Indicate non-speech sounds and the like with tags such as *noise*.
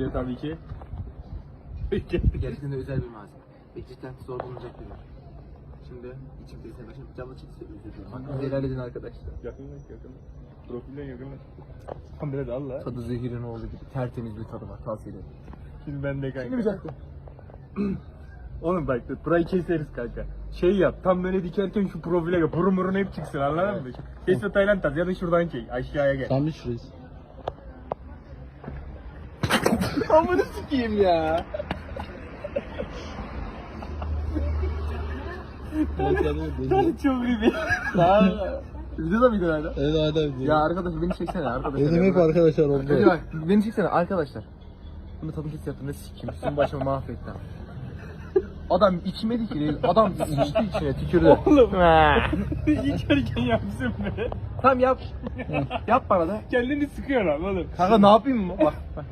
gerekiyor tabii ki. Gerçekten de özel bir malzeme. Ve cidden zor bulunacak bir ürün. Şimdi içim teyze başım camı çekse özür dilerim. Hakkınızı helal edin arkadaşlar. Yakınlaş yakınlaş. Profilden yakınlaş. Kamera da Allah. Tadı zehirin olduğu gibi tertemiz bir tadı var. Tavsiye ederim. Şimdi ben de kanka. Şimdi bir dakika. *clears throat* Oğlum bak burayı keseriz kanka. Şey yap, tam böyle dikerken şu profile yap. Burun burun hep çıksın anladın mı? Kes ve Tayland az ya da şuradan çek. Aşağıya gel. Tam bir şurayız. *laughs* Amını sikeyim ya. Hadi çok iyi. Videoda mıydı hala? Evet hadi hadi. Ya arkadaş beni çeksene arkadaşlar. Benim hep arkadaşlar oldu. Hadi bak beni çeksene arkadaşlar. Bunu tadım kes yaptığında sikeyim. Sizin başımı mahvettim. Adam içmedi ki. Adam içti içine tükürdü. Oğlum. *laughs* İçerken yapsın be. Tamam yap. yap bana da. Kendini sıkıyor lan oğlum. Kanka ne yapayım mı? Bak. bak.